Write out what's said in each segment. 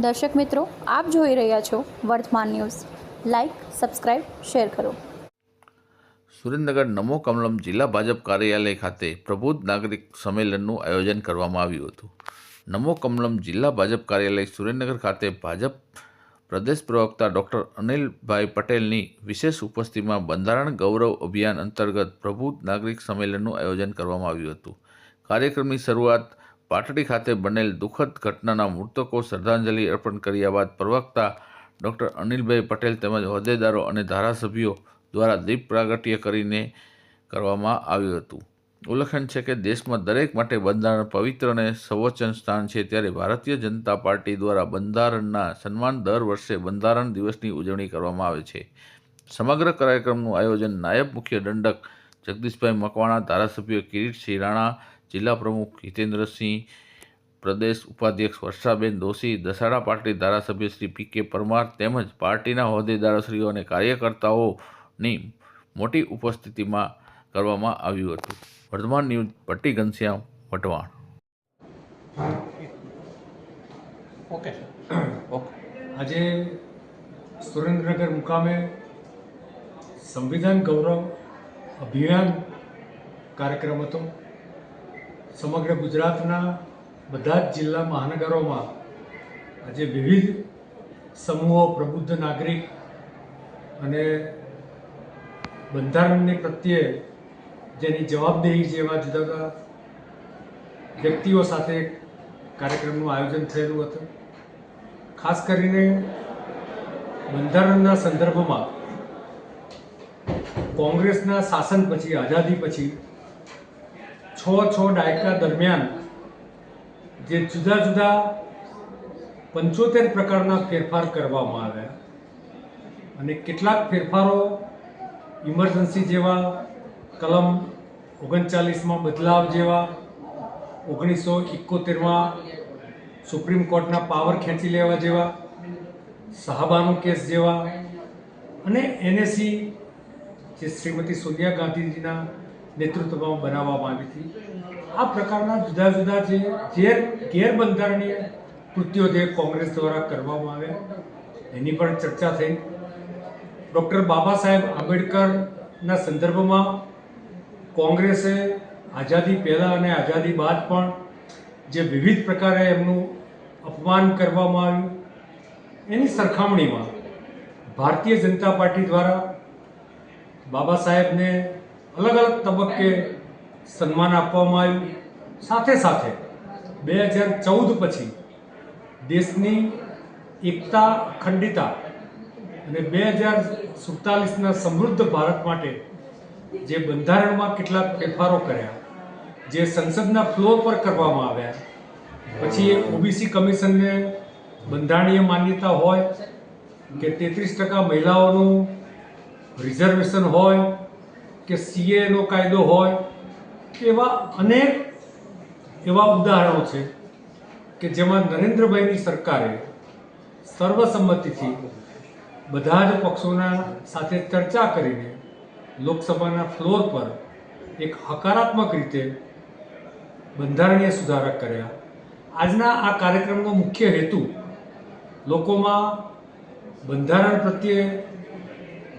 દર્શક મિત્રો, આપ જોઈ રહ્યા છો વર્તમાન ન્યૂઝ. લાઇક સબસ્ક્રાઇબ શેર કરો. સુરેન્દ્રનગર નમો કમલમ જિલ્લા ભાજપ કાર્યાલય ખાતે પ્રબુદ્ધ નાગરિક સંમેલનનું આયોજન કરવામાં આવ્યું હતું. નમો કમલમ જિલ્લા ભાજપ કાર્યાલય સુરેન્દ્રનગર ખાતે ભાજપ પ્રદેશ પ્રવક્તા ડૉક્ટર અનિલભાઈ પટેલની વિશેષ ઉપસ્થિતિમાં બંધારણ ગૌરવ અભિયાન અંતર્ગત પ્રબુદ્ધ નાગરિક સંમેલનનું આયોજન કરવામાં આવ્યું હતું. કાર્યક્રમની શરૂઆત પાટડી ખાતે બનેલ દુઃખદ ઘટનાના મૃતકો શ્રદ્ધાંજલિ અર્પણ કર્યા બાદ પ્રવક્તા ડૉક્ટર અનિલભાઈ પટેલ તેમજ હોદ્દેદારો અને ધારાસભ્યો દ્વારા દીપ પ્રાગટ્ય કરીને કરવામાં આવ્યું હતું. ઉલ્લેખન છે કે દેશમાં દરેક માટે બંધારણ પવિત્ર અને સર્વોચ્ચ સ્થાન છે ત્યારે ભારતીય જનતા પાર્ટી દ્વારા બંધારણના સન્માન દર વર્ષે બંધારણ દિવસની ઉજવણી કરવામાં આવે છે. સમગ્ર કાર્યક્રમનું આયોજન નાયબ મુખ્ય દંડક જગદીશભાઈ મકવાણા, ધારાસભ્ય કિરીટસિંહ રાણા જિલ્લા પ્રમુખ હિતેન્દ્રસિંહ પ્રદેશ ઉપાધ્યક્ષ વર્ષાબેન દોશી દસાડા પાર્ટી ધારાસભ્ય શ્રી પી કે પરમાર તેમજ પાર્ટીના હોદ્દેદારશ્રીઓ અને કાર્યકર્તાઓની મોટી ઉપસ્થિતિમાં કરવામાં આવ્યું હતું. Vardhaman news Bhatti Ghanshyam Vatvan okay okay. આજે સુરેન્દ્રનગર મુકામે સંવિધાન ગૌરવ અભિયાન કાર્યક્રમ હતો. સમગ્ર ગુજરાતના બધા જ જિલ્લા મહાનગરોમાં આજે વિવિધ સમૂહો, પ્રબુદ્ધ નાગરિક અને બંધારણને પ્રત્યે જેની જવાબદેહી જેવા જુદા જુદા વ્યક્તિઓ સાથે કાર્યક્રમનું આયોજન થયેલું હતું. ખાસ કરીને બંધારણના સંદર્ભમાં કોંગ્રેસના શાસન પછી, આઝાદી પછી છ છ દાયકા દરમિયાન જે જુદા જુદા પંચોતેર પ્રકારના ફેરફાર કરવામાં આવ્યા અને કેટલાક ફેરફારો ઇમરજન્સી જેવા, કલમ ઓગણચાલીસમાં બદલાવ જેવા, ઓગણીસો ઇકોતેરમાં સુપ્રીમ કોર્ટના પાવર ખેંચી લેવા જેવા, સાહબાનો કેસ જેવા અને એનએસી જે શ્રીમતી સોનિયા ગાંધીજીના નેતૃત્વમાં બનાવવામાં આવી હતી. આ પ્રકારના જુદા જુદા જે ગેર ગેરબંધારણીય કૃત્યો જે કોંગ્રેસ દ્વારા કરવામાં આવ્યા. એની પણ ચર્ચા થઈ. ડૉક્ટર બાબા સાહેબ આંબેડકરના સંદર્ભમાં કોંગ્રેસે આઝાદી પહેલાં અને આઝાદી બાદ પણ જે વિવિધ પ્રકારે એમનું અપમાન કરવામાં આવ્યું. એની સરખામણીમાં ભારતીય જનતા પાર્ટી દ્વારા બાબા સાહેબને અલગ અલગ તબક્કે સન્માન આપવામાં આવ્યું. સાથે સાથે બે હજાર ચૌદ પછી દેશની એકતા અખંડિતા અને બે હજાર સુડતાલીસના સમૃદ્ધ ભારત માટે જે બંધારણમાં કેટલાક ફેરફારો કર્યા, જે સંસદના ફ્લોર પર કરવામાં આવ્યા, પછી એ ઓબીસી કમિશનને બંધારણીય માન્યતા હોય કે તેત્રીસ ટકા મહિલાઓનું રિઝર્વેશન હોય કે સીએનો કાયદો હોય, એવા અનેક એવા ઉદાહરણો છે કે જેમાં નરેન્દ્રભાઈની સરકારે સર્વસંમતિથી બધા જ પક્ષોના સાથે ચર્ચા કરીને લોકસભાના ફ્લોર પર એક હકારાત્મક રીતે બંધારણીય સુધારા કર્યા. આજના આ કાર્યક્રમનો મુખ્ય હેતુ લોકોમાં બંધારણ પ્રત્યે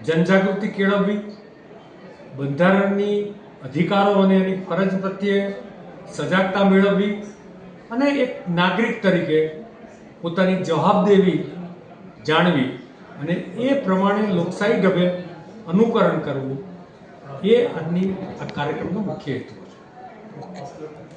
જનજાગૃતિ કેળવવી બંધારણની અધિકારો અને એની ફરજ પ્રત્યે સજાગતા મેળવવી અને એક નાગરિક તરીકે પોતાની જવાબદેવી જાણવી અને એ પ્રમાણે લોકશાહી ઢબે અનુકરણ કરવું એ આજની આ કાર્યક્રમનો મુખ્ય હેતુ છે.